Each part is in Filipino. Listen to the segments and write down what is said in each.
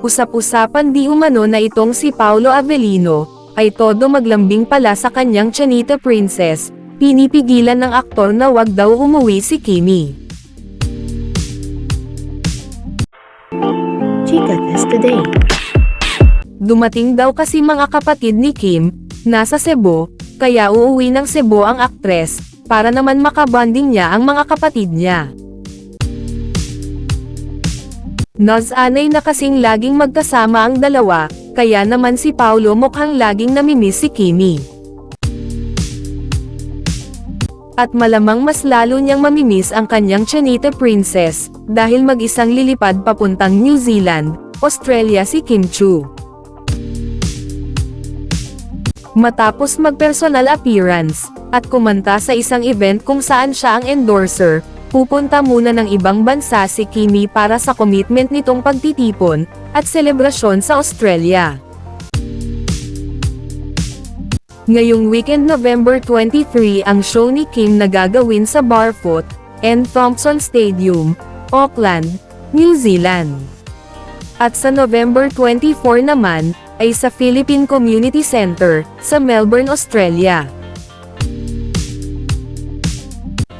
Usap-usapan di umano na itong si Paolo Avellino, ay todo maglambing pala sa kanyang Chanita Princess, pinipigilan ng aktor na wag daw umuwi si Kimi. Chica Test Today. Dumating daw kasi mga kapatid ni Kim, nasa Cebu, kaya uuwi ng Cebu ang aktres, para naman makabanding niya ang mga kapatid niya. Naz-anay na kasing laging magkasama ang dalawa, kaya naman si Paulo mukhang laging namimiss si Kimi. At malamang mas lalo niyang mamimiss ang kanyang Chanita Princess, dahil mag-isang lilipad papuntang New Zealand, Australia si Kim Chu. Matapos mag-personal appearance, at kumanta sa isang event kung saan siya ang endorser, pupunta muna ng ibang bansa si Kimi para sa commitment nitong pagtitipon, at selebrasyon sa Australia. Ngayong weekend November 23 ang show ni Kim na gagawin sa Barfoot, and Thompson Stadium, Auckland, New Zealand. At sa November 24 naman, ay sa Philippine Community Center, sa Melbourne, Australia.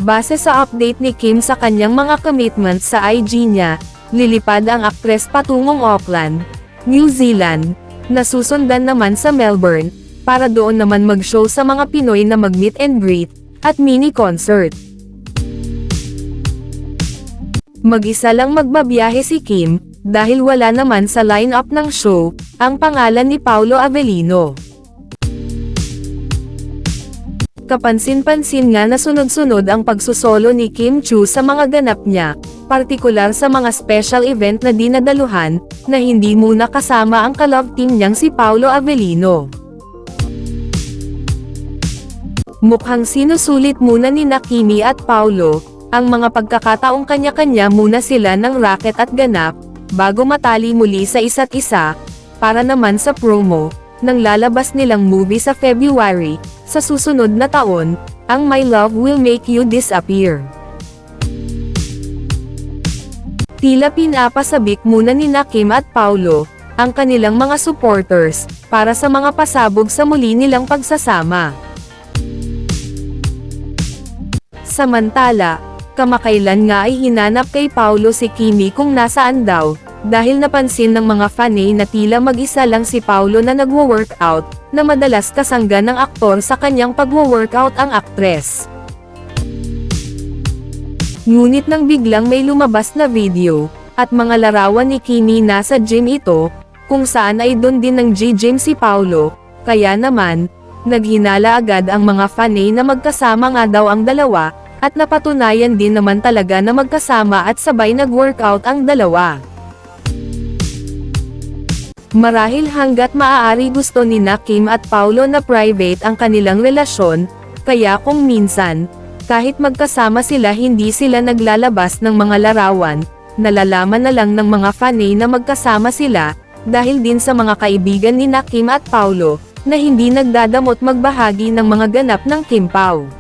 Base sa update ni Kim sa kanyang mga commitments sa IG niya, lilipad ang aktres patungong Auckland, New Zealand, na susundan naman sa Melbourne, para doon naman mag-show sa mga Pinoy na mag-meet and greet, at mini concert. Mag-isa lang magbabiyahe si Kim, dahil wala naman sa line-up ng show, ang pangalan ni Paulo Avellino. Kapansin-pansin nga na sunod-sunod ang pagsusolo ni Kim Chu sa mga ganap niya, partikular sa mga special event na dinadaluhan, na hindi muna kasama ang kalove team niyang si Paulo Avellino. Mukhang sinusulit muna ni Nakimi at Paulo, ang mga pagkakataong kanya-kanya muna sila ng racket at ganap, bago matali muli sa isa't isa, para naman sa promo, ng lalabas nilang movie sa February, sa susunod na taon, ang My Love Will Make You Disappear. Tila pinapasabik muna ni Nakim at Paulo, ang kanilang mga supporters, para sa mga pasabog sa muli nilang pagsasama. Samantala, kamakailan nga ay hinanap kay Paulo si Kimi kung nasaan daw, dahil napansin ng mga fanay na tila mag-isa lang si Paulo na nagwo-workout, na madalas kasangga ng aktor sa kanyang pagwo-workout ang aktres. Ngunit nang biglang may lumabas na video, at mga larawan ni Kimi nasa gym ito, kung saan ay doon din ng G-gym si Paulo, kaya naman, naghinala agad ang mga fanay na magkasama nga daw ang dalawa, at napatunayan din naman talaga na magkasama at sabay nag-workout ang dalawa. Marahil hanggat maaari gusto ni na Kim at Paulo na private ang kanilang relasyon, kaya kung minsan, kahit magkasama sila hindi sila naglalabas ng mga larawan, nalalaman na lang ng mga fanay na magkasama sila, dahil din sa mga kaibigan ni na Kim at Paulo, na hindi nagdadamot magbahagi ng mga ganap ng Kim Pao.